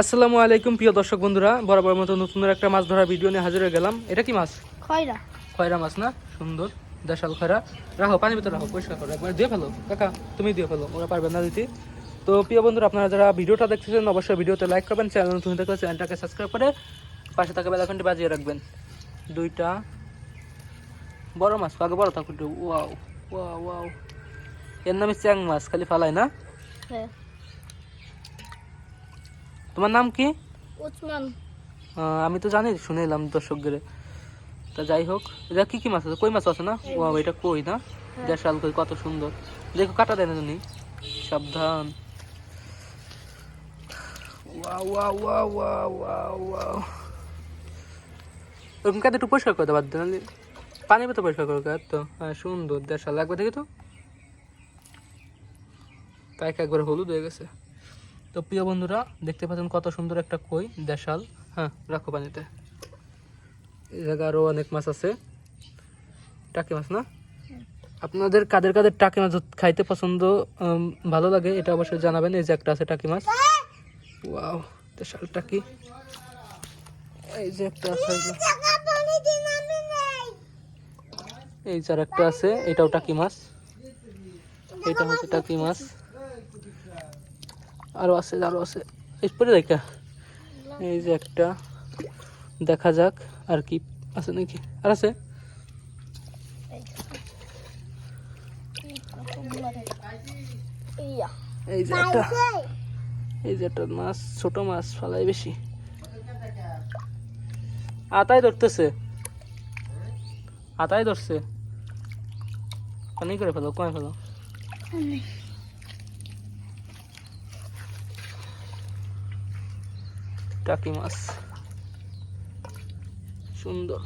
আসসালামু আলাইকুম প্রিয় দর্শক বন্ধুরা। বরাবর মতো নতুন একটা মাছ ধরার ভিডিও নিয়ে হাজির হয়ে গেলাম। এটা কি মাছ? খয়রা। খয়রা মাছ না? সুন্দর। দেশাল খয়রা। রাখো পানির ভিতরে রাখো পরিষ্কার করো। একবার দিয়ে ফেলো। কাকা তুমি দিয়ে ফেলো ওরা পারবে না দিতে। তো প্রিয় বন্ধুরা আপনারা যারা ভিডিওটা দেখতেছেন অবশ্যই ভিডিওতে লাইক করবেন চ্যানেল নতুন থাকলে চ্যানেলটাকে সাবস্ক্রাইব করে পাশে থাকা বেলাকনটি বাজিয়ে রাখবেন। দুইটা বড় মাছ আগে বড় থাকুক ওয়াও ওয়াও ওয়াও। এর নামে চ্যাং মাছ খালি ফালাই না? হ্যাঁ। তোমার নাম কি? উসমান। আমি তো জানি শুনে এলাম দর্শকদের। তা যাই হোক এটা কি কি মাছ আছে? কই মাছ আছে না? ও এটা কই না? দেশাল কই কত সুন্দর। দেখো কাটা দেয় না তুমি সাবধান ওরকম কাতে একটু পরিষ্কার করে দেওয়া নাহলে পানি তো পরিষ্কার করে কাত তো। হ্যাঁ সুন্দর দেশাল। একবার দেখি তো। তাই একবার হলুদ হয়ে গেছে। তো প্রিয় বন্ধুরা দেখতে পাচ্ছেন কত সুন্দর একটা কই দেশাল। হ্যাঁ রাখো পানিতে। এই জায়গায় আরও অনেক মাছ আছে। টাকি মাছ না? আপনাদের কাদের কাদের টাকি মাছ খাইতে পছন্দ ভালো লাগে এটা অবশ্যই জানাবেন। এই যে একটা আছে টাকি মাছ। ওয়াও দেশাল টাকি। এই যে একটা আছে। এই যে। এই যে আর একটা আছে এটাও টাকি মাছ। এটা হচ্ছে টাকি মাছ। আরও আছে আরও আছে। এরপরে দেখা। এই যে একটা। দেখা যাক আর কি আছে নাকি। আর আছে? এই যে একটা। এই যে একটা মাছ ছোট মাছ ফালাই বেশি। আতাই ধরতেছে। আতাই ধরছে। পানি করে ফেলো কমে ফেলো। টাকি মাছ সুন্দর